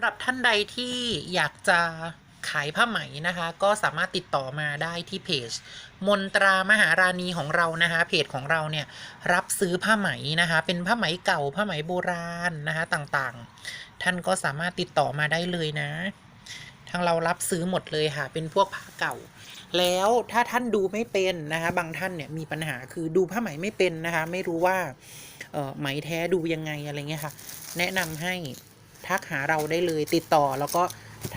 ำหรับท่านใดที่อยากจะขายผ้าไหมนะคะ ก็สามารถติดต่อมาได้ที่เพจ มนตรามหาราณีของเรานะคะเพจของเราเนี่ยรับซื้อผ้าไหมนะคะ เป็นผ้าไหมเก่าผ้าไหมโบราณนะคะต่างๆ ท่านก็สามารถติดต่อมาได้เลยนะ ทางเรารับซื้อหมดเลยค่ะ เป็นพวกผ้าเก่า แล้วถ้าท่านดูไม่เป็นนะคะบางท่านเนี่ยมีปัญหาคือดูผ้าไหมไม่เป็นนะคะ ไม่รู้ว่าเออไหมแท้ดูยังไงอะไรเงี้ยค่ะ แนะนำให้ ทักหาเราได้เลยติดต่อแล้วก็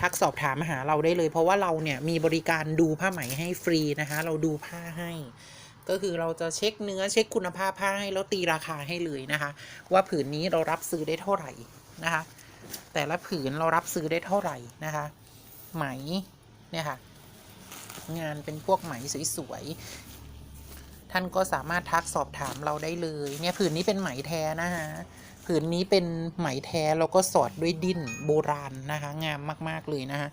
ทักสอบถามหาเราได้เลย เพราะว่าเราเนี่ยมีบริการดูผ้าไหมให้ฟรีนะคะ เราดูผ้าให้ ก็คือเราจะเช็คเนื้อเช็คคุณภาพผ้าให้แล้วตีราคาให้เลยนะคะ ว่าผืนนี้เรารับซื้อได้เท่าไหร่นะคะ แต่ละผืนเรารับซื้อได้เท่าไหร่นะคะ ไหมเนี่ยค่ะ งานเป็นพวกไหมสวยๆท่านก็สามารถทักสอบถามเราได้เลย เนี่ยผืนนี้เป็นไหมแท้นะคะ ผืนนี้เป็นไหมแท้แล้วก็สอดด้วยดิ้นโบราณนะคะ งามมาก ๆ เลยนะคะ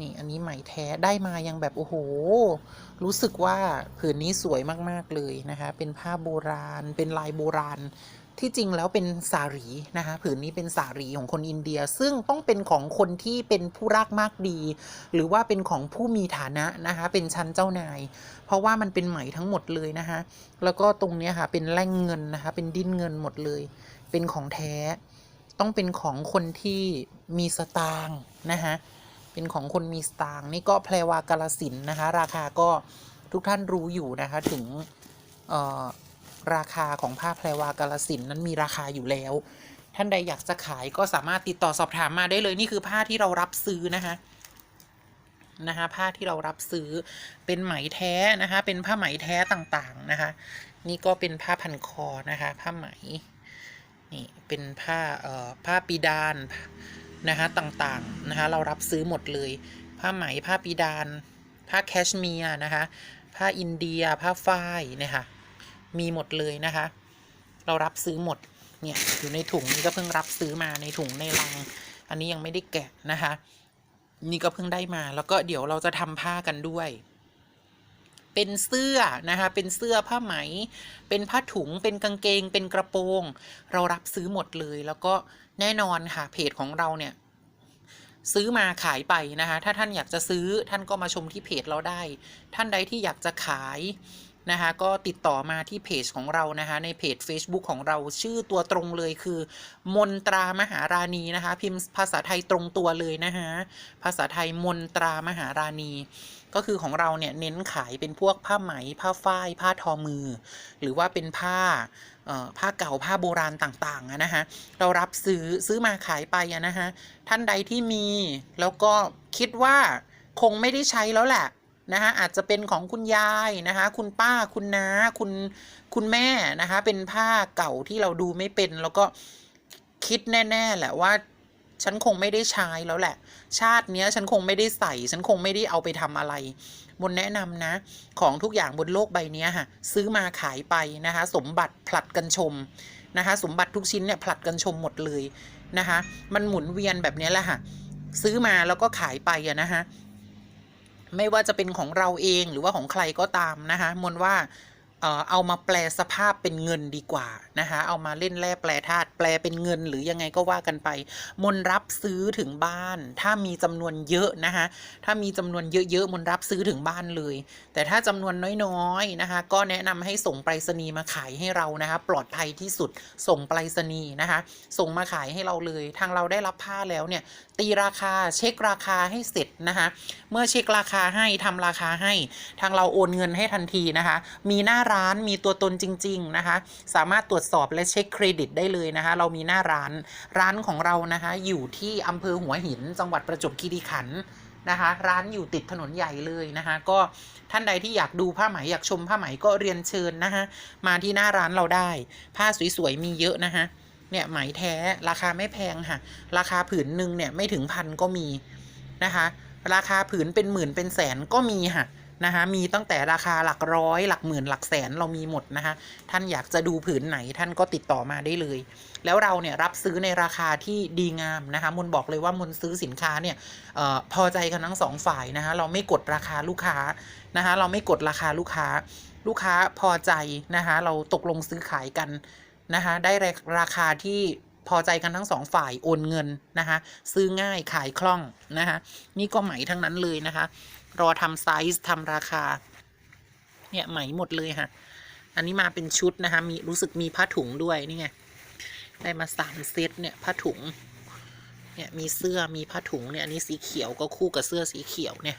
นี่อันนี้ไหมแท้ได้มายังแบบ โอ้โห รู้สึกว่าผืนนี้สวยมาก ๆ เลยนะคะ เป็นผ้าโบราณ เป็นลายโบราณ ที่จริงแล้วเป็นสารีนะคะผืนนี้เป็นสารีของคนอินเดีย ซึ่งต้องเป็นของคนที่เป็นผู้รักมากดี หรือว่าเป็นของผู้มีฐานะนะคะเป็นชั้นเจ้านาย เพราะว่ามันเป็นไหมทั้งหมดเลยนะคะแล้วก็ตรงนี้ค่ะเป็นแร่งเงินนะคะเป็นดินเงินหมดเลย เป็นของแท้ ต้องเป็นของคนที่มีสตางค์นะคะเป็นของคนมีสตางค์นี่ก็แพรวากาลสินนะคะราคาก็ทุกท่านรู้อยู่นะคะถึงเอ่อ ราคาของผ้าแพรวากาลสินนั้นมีราคาอยู่แล้ว ท่านใดอยากจะขายก็สามารถติดต่อสอบถามมาได้เลยนี่คือผ้าที่เรารับซื้อนะคะนะคะผ้าที่เรารับซื้อเป็นไหมแท้นะคะ เป็นผ้าไหมแท้ต่างๆนะคะ นี่ก็เป็นผ้าพันคอนะคะผ้าไหมนี่เป็นผ้าเอ่อผ้าปีดานนะคะต่างๆนะคะเรารับซื้อหมดเลย ผ้าไหมผ้าปีดาน ผ้าแคชเมียร์นะคะผ้าอินเดียผ้าฝ้ายนี่ยค่ะ มีหมดเลยนะคะ เรารับซื้อหมด เนี่ย อยู่ในถุงนี่ก็เพิ่งรับซื้อมาในถุงในลัง อันนี้ยังไม่ได้แกะนะคะ นี่ก็เพิ่งได้มา แล้วก็เดี๋ยวเราจะทำผ้ากันด้วย เป็นเสื้อนะคะ เป็นเสื้อผ้าไหม เป็นผ้าถุง เป็นกางเกง เป็นกระโปรง เรารับซื้อหมดเลย แล้วก็แน่นอนค่ะเพจของเราเนี่ยซื้อมาขายไปนะคะ ถ้าท่านอยากจะซื้อท่านก็มาชมที่เพจเราได้ ท่านใดที่อยากจะขาย นะคะก็ติดต่อมาที่เพจของเรานะคะในเพจ Facebook ของเราชื่อตัวตรงเลยคือ มนตรามหาราณีนะคะ พิมพ์ภาษาไทยตรงตัวเลยนะคะภาษาไทยมนตรามหาราณี ก็คือของเราเนี่ยเน้นขายเป็นพวกผ้าไหม ผ้าฝ้าย ผ้าทอมือ หรือว่าเป็นผ้าเอ่อผ้าเก่าผ้าโบราณต่างๆนะคะเรารับซื้อซื้อมาขายไปนะคะท่านใดที่มีแล้วก็คิดว่าคงไม่ได้ใช้แล้วแหละ นะคะอาจจะเป็นของคุณยายนะคะคุณป้าคุณน้าคุณคุณแม่นะคะเป็นผ้าเก่าที่เราดูไม่เป็น แล้วก็คิดแน่ๆแหละว่าฉันคงไม่ได้ใช้แล้วแหละ ชาติเนี้ยฉันคงไม่ได้ใส่ ฉันคงไม่ได้เอาไปทำอะไรมนแนะนำนะ ของทุกอย่างบนโลกใบเนี้ค่ะ ซื้อมาขายไปนะคะ สมบัติผลัดกันชมนะคะ สมบัติทุกชิ้นเนี่ยผลัดกันชมหมดเลยนะคะ มันหมุนเวียนแบบนี้แหละค่ะ ซื้อมาแล้วก็ขายไปอะนะคะ ไม่ว่าจะเป็นของเราเองหรือว่าของใครก็ตามนะคะมนว่า เอามาแปลสภาพเป็นเงินดีกว่านะคะเอามาเล่นแร่แปลธาตุแปลเป็นเงินหรือยังไงก็ว่ากันไป มนรับซื้อถึงบ้าน ถ้ามีจำนวนเยอะนะคะถ้ามีจำนวนเยอะๆมนรับซื้อถึงบ้านเลย แต่ถ้าจำนวนน้อยๆนะคะก็แนะนำให้ส่งไปรษณีย์มาขายให้เรานะคะปลอดภัยที่สุดส่งไปรษณีย์นะคะส่งมาขายให้เราเลย ทางเราได้รับผ้าแล้วเนี่ยตีราคาเช็คราคาให้เสร็จนะคะเมื่อเช็คราคาให้ทำราคาให้ ทางเราโอนเงินให้ทันทีนะคะมีหน้าร้านานมีตัวตนจริง ๆ นะคะ สามารถตรวจสอบและเช็คเครดิตได้เลยนะคะ เรามีหน้าร้านร้านของเรานะคะ อยู่ที่อำเภอหัวหิน จังหวัดประจวบคีรีขันธ์นะคะ ร้านอยู่ติดถนนใหญ่เลยนะคะ ก็ท่านใดที่อยากดูผ้าไหมอยากชมผ้าไหมก็เรียนเชิญนะคะมาที่หน้าร้านเราได้ ผ้าสวยๆมีเยอะนะคะเนี่ยไหมแท้ราคาไม่แพงค่ะ ราคาผืนหนึ่งเนี่ยไม่ถึงพันก็มีนะคะ ราคาผืนเป็นหมื่นเป็นแสนก็มีค่ะ นะคะมีตั้งแต่ราคาหลักร้อยหลักหมื่นหลักแสนเรามีหมดนะคะท่านอยากจะดูผืนไหนท่านก็ติดต่อมาได้เลย แล้วเราเนี่ยรับซื้อในราคาที่ดีงามนะคะมนบอกเลยว่ามนซื้อสินค้าเนี่ยออพอใจกันทั้งสองฝ่ายนะคะเราไม่กดราคาลูกค้านะคะเราไม่กดราคาลูกค้า ลูกค้าพอใจนะคะเราตกลงซื้อขายกันนะคะได้ราคาที่พอใจกันทั้งสองฝ่ายโอนเงินนะคะซื้อง่ายขายคล่องนะคะนี่ก็ไหมทั้งนั้นเลยนะคะ รอทำไซส์ทำราคา เนี่ยไหมหมดเลยค่ะ อันนี้มาเป็นชุดนะคะ มีรู้สึกมีผ้าถุงด้วยนี่ไงได้มาสามเซตเนี่ยผ้าถุง เนี่ยมีเสื้อมีผ้าถุงเนี่ยอันนี้สีเขียวก็คู่กับเสื้อสีเขียวเนี่ย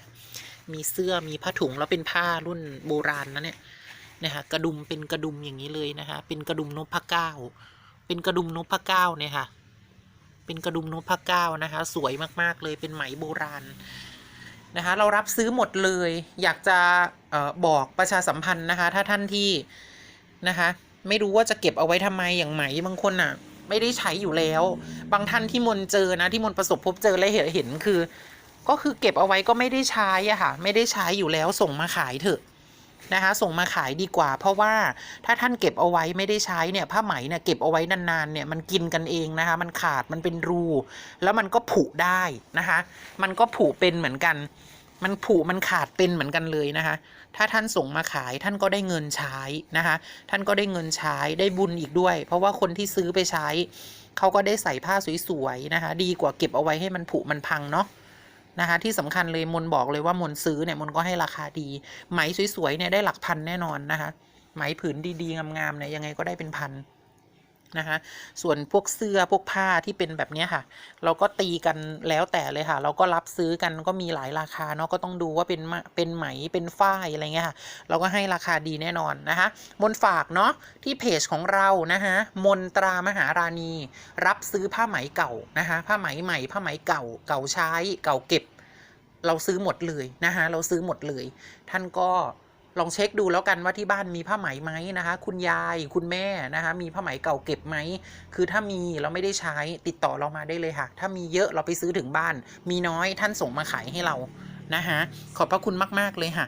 มีเสื้อมีผ้าถุงแล้วเป็นผ้ารุ่นโบราณนะเนี่ยนี่ยค่ะกระดุมเป็นกระดุมอย่างนี้เลยนะคะ เป็นกระดุมนพเก้า เป็นกระดุมนพเก้าเนี่ยค่ะ เป็นกระดุมนพเก้านะคะ สวยมากๆเลยเป็นไหมโบราณ นะคะเรารับซื้อหมดเลย อยากจะออบอกประชาสัมพันธ์นะคะ ถ้าท่านที่นะคะ ไม่รู้ว่าจะเก็บเอาไว้ทำไมอย่างไหมบางคนอะ ไม่ได้ใช้อยู่แล้ว บางท่านที่มนเจอนะที่มนประสบพบเจอและเห็นเห็นคือ ก็คือเก็บเอาไว้ก็ไม่ได้ใช้อะค่ะ ไม่ได้ใช้อยู่แล้วส่งมาขายเถอะ นะคะส่งมาขายดีกว่า เพราะว่าถ้าท่านเก็บเอาไว้ไม่ได้ใช้เนี่ยผ้าไหมเนี่ยเก็บเอาไว้นานๆเนี่ยมันกินกันเองนะคะมันขาดมันเป็นรู แล้วมันก็ผุได้นะคะมันก็ผุเป็นเหมือนกัน มันผุมันขาดเป็นเหมือนกันเลยนะคะถ้าท่านส่งมาขายท่านก็ได้เงินใช้นะคะท่านก็ได้เงินใช้ได้บุญอีกด้วย เพราะว่าคนที่ซื้อไปใช้เขาก็ได้ใส่ผ้าสวยๆนะคะดีกว่าเก็บเอาไว้ให้มันผุมันพังเนาะ นะคะที่สำคัญเลยมนบอกเลยว่ามนซื้อเนี่ยมนก็ให้ราคาดี ไหมสวยๆเนี่ยได้หลักพันแน่นอนนะคะไหมผืนดีๆงามๆเนี่ยยังไงก็ได้เป็นพัน นะคะส่วนพวกเสื้อพวกผ้าที่เป็นแบบนี้ค่ะ เราก็ตีกันแล้วแต่เลยค่ะ เราก็รับซื้อกันก็มีหลายราคาเนาะก็ต้องดูว่าเป็นเป็นไหมเป็นฝ้ายอะไรเงี้ยค่ะเราก็ให้ราคาดีแน่นอนนะคะมนฝากเนาะที่เพจของเรานะคะมนตรามหาราณี รับซื้อผ้าไหมเก่านะคะผ้าไหมใหม่ผ้าไหมเก่าเก่าใช้เก่าเก็บ เราซื้อหมดเลยนะคะเราซื้อหมดเลย ท่านก็ ลองเช็คดูแล้วกันว่าที่บ้านมีผ้าไหมไหมนะคะ คุณยายคุณแม่นะคะ มีผ้าไหมเก่าเก็บไหม คือถ้ามีเราไม่ได้ใช้ติดต่อเรามาได้เลยค่ะ ถ้ามีเยอะเราไปซื้อถึงบ้าน มีน้อยท่านส่งมาขายให้เรานะคะขอบพระคุณมาก ๆ เลยค่ะ